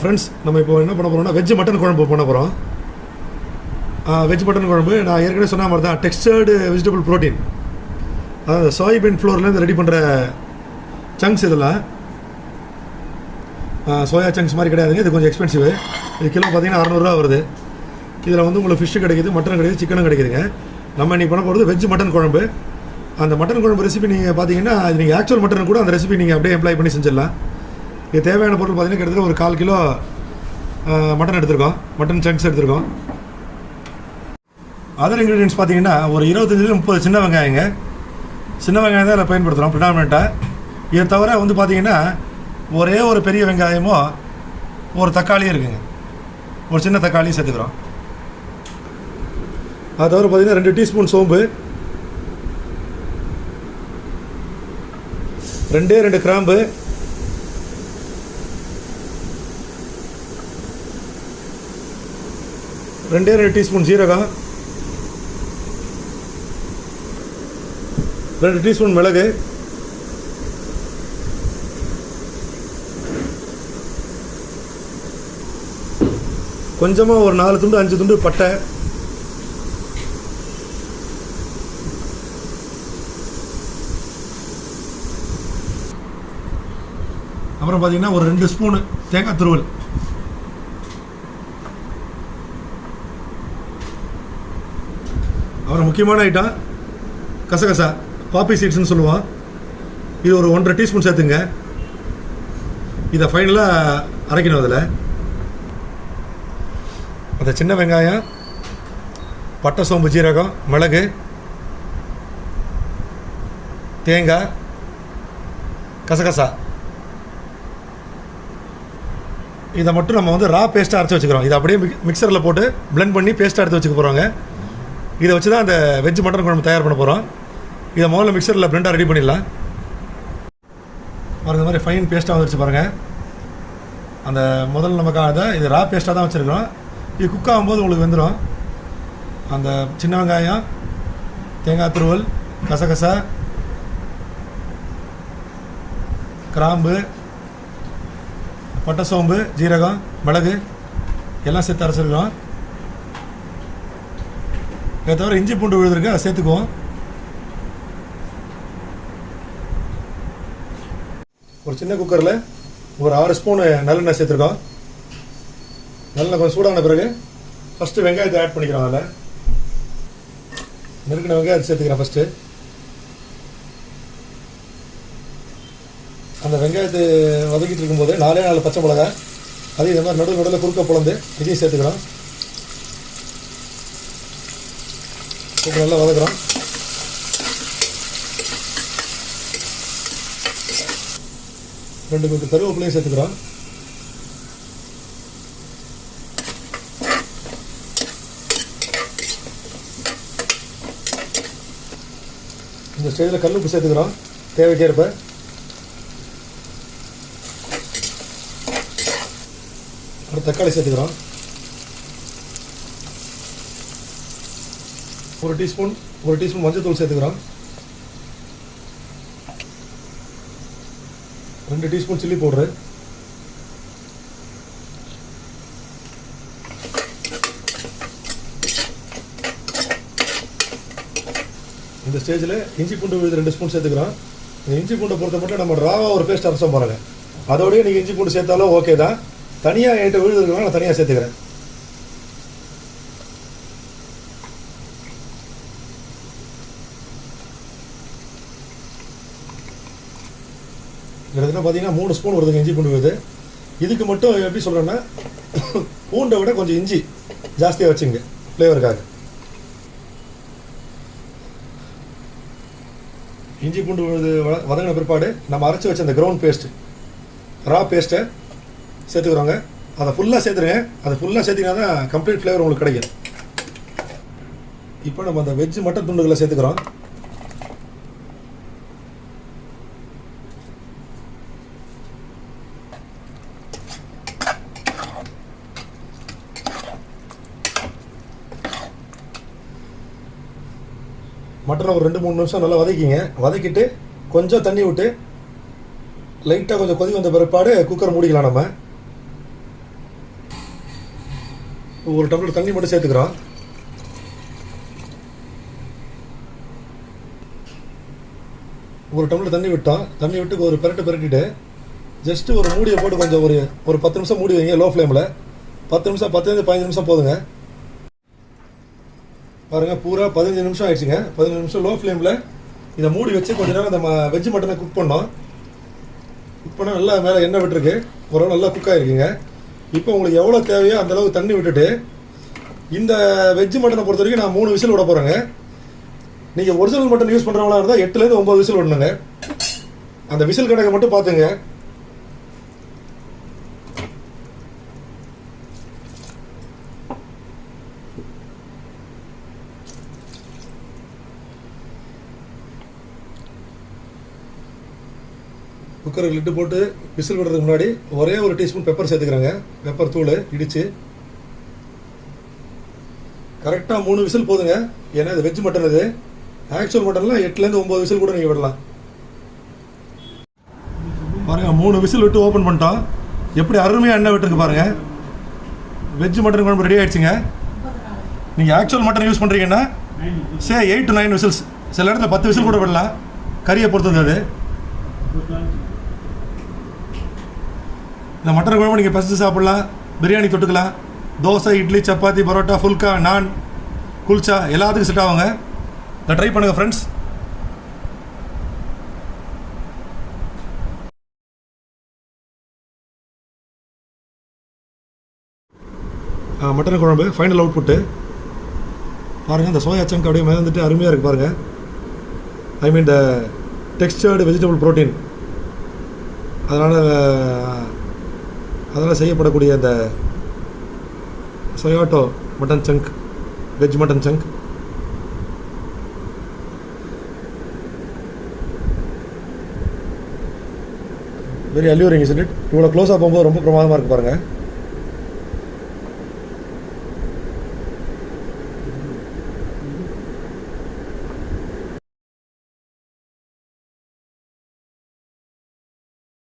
Friends நம்ம இப்போ என்ன பண்ண போகிறோம்னா வெஜ் மட்டன் குழம்பு பண்ண போகிறோம் வெஜ் மட்டன் குழம்பு நான் ஏற்கனவே சொன்ன மாதிரி தான் டெக்ஸ்டர்டு வெஜிடபிள் ப்ரோட்டீன் அதாவது சோயாபீன் ஃப்ளோர்லேருந்து ரெடி பண்ணுற சங்க்ஸ் இதெல்லாம். சோயா சங்க்ஸ் மாதிரி கிடையாதுங்க இது கொஞ்சம் எக்ஸ்பென்சிவ் இது கிலோ பார்த்தீங்கன்னா அறநூறுவா வருது. இதில் வந்து உங்களுக்கு ஃபிஷ்ஷு கிடைக்குது மட்டன் கிடைக்குது சிக்கனும் கிடைக்குதுங்க. நம்ம இன்றைக்கி பண்ண போகிறது வெஜ் மட்டன் குழம்பு. அந்த மட்டன் குழம்பு ரெசிபி நீங்கள் பார்த்தீங்கன்னா நீங்கள் ஆக்சுவல் மட்டன் கூட அந்த ரெசிபி நீங்கள் அப்படியே அப்ளை பண்ணி செஞ்சிடலாம். இது தேவையான பொருள் பார்த்தீங்கன்னா கிட்டத்தட்ட ஒரு கால் கிலோ மட்டன் எடுத்திருக்கோம். மட்டன் சங்க்ஸ் எடுத்திருக்கோம். அதர் இன்க்ரீடியன்ஸ் பார்த்தீங்கன்னா ஒரு இருபத்தஞ்சில முப்பது சின்ன வெங்காயங்க. சின்ன வெங்காயம் தான் அதில் பயன்படுத்துகிறோம் ப்ரிடாமினண்ட்டாக இதை தவிர வந்து பார்த்தீங்கன்னா ஒரே ஒரு பெரிய வெங்காயமும் ஒரு தக்காளியும் இருக்குங்க. ஒரு சின்ன தக்காளியும் சேர்த்துக்கிறோம். அது தவிர பார்த்தீங்கன்னா ரெண்டு டீஸ்பூன் சோம்பு. ரெண்டே ரெண்டு கிராம்பு. ரெண்டே ரெண்டு டீஸ்பூன் ஜீரகம் ரெண்டு டீஸ்பூன் மிளகு. கொஞ்சமாக ஒரு நாலு துண்டு அஞ்சு துண்டு பட்டை. அப்புறம் பார்த்தீங்கன்னா ஒரு ரெண்டு ஸ்பூனு தேங்காய் துருவல். அப்புறம் முக்கியமான ஐட்டம் கசகசா பாப்பி சீட்ஸ்னு சொல்லுவோம் இது ஒரு ஒன்றரை டீஸ்பூன் சேர்த்துங்க. இதை ஃபைனலாக அரைக்கணும் அதில். அந்த சின்ன வெங்காயம் பட்டை சோம்பு ஜீரகம் மிளகு தேங்காய் கசகசா. இதை மட்டும் நம்ம வந்து ரா பேஸ்ட்டாக அரைச்சி வச்சுக்கிறோம். இதை அப்படியே மிக்சரில் போட்டு பிளெண்ட் பண்ணி பேஸ்ட்டாக எடுத்து வச்சுக்க போகிறோங்க இதை வச்சு தான் அந்த வெஜ் மட்டன் குழம்பு தயார் பண்ண போகிறோம் இதை முதல்ல மிக்சரில் பிளெண்டாக ரெடி பண்ணிடலாம். பாருங்க இந்த மாதிரி ஃபைன் பேஸ்ட்டாக வந்துருச்சு பாருங்கள் அந்த முதல்ல நமக்காக இது ரா பேஸ்ட்டாக தான் வச்சுருக்கிறோம். இது குக் ஆகும்போது உங்களுக்கு வெந்துடும் அந்த சின்ன வெங்காயம் தேங்காய் துருவல் கசகசா கிராம்பு பட்டை சோம்பு ஜீரகம் மிளகு எல்லாம் சேர்த்து அரைச்சிருக்கிறோம். இதை தவிர இஞ்சி பூண்டு விழுதுருக்கு அதை சேர்த்துக்குவோம். ஒரு சின்ன குக்கரில் ஒரு ஆறு ஸ்பூனு நல்லெண்ணெய் சேர்த்துருக்கோம். நல்லெண்ணெய் கொஞ்சம் சூடான பிறகு ஃபஸ்ட்டு வெங்காயத்தை ஆட் பண்ணிக்கிறோம் அதில். நெருக்கின வெங்காயத்தை சேர்த்துக்கிறேன் ஃபஸ்ட்டு அந்த வெங்காயத்தை வதக்கிட்டு இருக்கும்போது நாலே நாலு பச்சை மிளகாய் அதையும் இந்த மாதிரி நடுவு நடுவில் குறுக்க பிளந்து இதையும் சேர்த்துக்கிறோம். இப்போ நல்லா வதக்குறோம். ரெண்டு கொஞ்சம் கருவேப்பிலையும் சேர்த்துக்கிறோம். இந்த ஸ்டேஜில் கல்லுப்பு சேர்த்துக்கிறோம். தேவைக்கேற்ப. அப்புறம் தக்காளி சேர்த்துக்கிறோம். ஒரு டீஸ்பூன் ஒரு டீஸ்பூன் மஞ்சள்தூள் சேர்த்துக்கிறோம். ரெண்டு டீஸ்பூன் சில்லி பவுட்ரு. இந்த ஸ்டேஜில் இஞ்சி பூண்டு விழுது ரெண்டு ஸ்பூன் சேர்த்துக்கிறோம். இந்த இஞ்சி பூண்டை பொறுத்த மட்டும் நம்ம ராவாக ஒரு பேஸ்ட் அரைச்சோம் பாருங்கள் அதோடய நீங்கள் இஞ்சி பூண்டு சேர்த்தாலும் ஓகே தான். தனியாக என்கிட்ட விழுது இருக்கிறனால நான் தனியாக சேர்த்துக்கிறேன். கிட்டத்தட்ட பார்த்தீங்கன்னா மூணு ஸ்பூன் வருதுங்க இஞ்சி பூண்டு விழுது. இதுக்கு மட்டும் எப்படி சொல்கிறேன்னா பூண்டை விட கொஞ்சம் இஞ்சி ஜாஸ்தியாக வச்சுங்க ஃப்ளேவருக்காக இஞ்சி பூண்டு விழுது வ- வதங்கின பிற்பாடு நம்ம அரைச்சி வச்ச அந்த கிரவுண்ட் பேஸ்ட் ரா பேஸ்ட்டை சேர்த்துக்கிறோங்க. அதை ஃபுல்லாக சேர்த்துருங்க. அதை ஃபுல்லாக சேர்த்திங்கன்னா தான் கம்ப்ளீட் ஃப்ளேவர் உங்களுக்கு கிடைக்கும். இப்போ நம்ம அந்த வெஜ் மட்டன் துண்டுகளை சேர்த்துக்கிறோம். மட்டனை ஒரு ரெண்டு மூணு நிமிஷம் நல்லா வதக்கிங்க. வதக்கிட்டு கொஞ்சம் தண்ணி விட்டு லைட்டாக கொஞ்சம் கொதி வந்த பிற்பாடு குக்கர் மூடிக்கலாம் நம்ம. ஒரு டம்ளர் தண்ணி மட்டும் சேர்த்துக்கிறோம். ஒரு டம்ளர் தண்ணி விட்டோம். தண்ணி விட்டு ஒரு பெரட்டு பெரட்டிட்டு ஜஸ்ட்டு ஒரு மூடியை போட்டு கொஞ்சம் ஒரு ஒரு பத்து நிமிஷம் மூடி வைங்க லோ ஃப்ளேமில் பத்து நிமிஷம் பத்துலேருந்து பதினஞ்சு நிமிஷம் போதுங்க. பாருங்க பூரா பதினஞ்சு நிமிஷம் ஆயிடுச்சுங்க. பதினஞ்சு நிமிஷம் லோ ஃப்ளேமில் இதை மூடி வச்சு கொஞ்ச நேரம் நம்ம வெஜ் மட்டனை குக் பண்ணோம். குக் பண்ணால் நல்லா மேலே எண்ணெய் விட்டுருக்கு. ஓரளவு நல்லா குக் ஆகிருக்குங்க இப்போ உங்களுக்கு எவ்வளோ தேவையோ அந்த அளவுக்கு தண்ணி விட்டுட்டு இந்த வெஜ் மட்டனை பொறுத்த வரைக்கும் நான் மூணு விசில் விட போகிறேங்க நீங்கள் ஒரிஜினல் மட்டன் யூஸ் பண்ணுறவங்களா இருந்தால் எட்டுலேருந்து ஒம்பது விசில் விடணுங்க. அந்த விசில் கணக்கை மட்டும் பார்த்துங்க. குக்கருக்கு லிட்டு போட்டு விசில் விடுறதுக்கு முன்னாடி ஒரே ஒரு டீஸ்பூன் பெப்பர் சேர்த்துக்கிறாங்க. பெப்பர் தூள் இடித்து கரெக்டாக மூணு விசில் போதுங்க. ஏன்னா இது வெஜ் மட்டன் இது. ஆக்சுவல் மட்டன்லாம் எட்டுலேருந்து ஒம்பது விசில் கூட நீங்கள் விடலாம். பாருங்கள் மூணு விசில் விட்டு ஓப்பன் பண்ணிட்டோம். எப்படி அருமையாக எண்ணெய் விட்டுருக்கு பாருங்கள் வெஜ் மட்டன் குழம்பு ரெடி ஆகிடுச்சிங்க நீங்கள் ஆக்சுவல் மட்டன் யூஸ் பண்ணுறீங்கன்னா say eight to nine whistles சில இடத்துல பத்து விசில் கூட விடலாம். கறியை பொறுத்தது அது இந்த மட்டன் குழம்பு நீங்கள் பசித்து சாப்பிட்லாம். பிரியாணி தொட்டுக்கலாம். தோசை இட்லி சப்பாத்தி பரோட்டா ஃபுல்கா நான் குல்ச்சா எல்லாத்துக்கும் செட் ஆகுங்க. இதை ட்ரை பண்ணுங்கள் ஃப்ரெண்ட்ஸ் மட்டன் குழம்பு ஃபைனல் அவுட் புட்டு பாருங்கள் இந்த சோயா சங்க் அப்படியே மிதந்துட்டு அருமையாக இருக்குது பாருங்கள் I mean the textured vegetable protein அதனால் அதனால் செய்யப்படக்கூடிய அந்த சொயாட்டோ mutton chunk veg mutton chunk very alluring is it இவ்வளோ க்ளோஸாக போகும்போது ரொம்ப பிரமாதமாக இருக்கு பாருங்கள்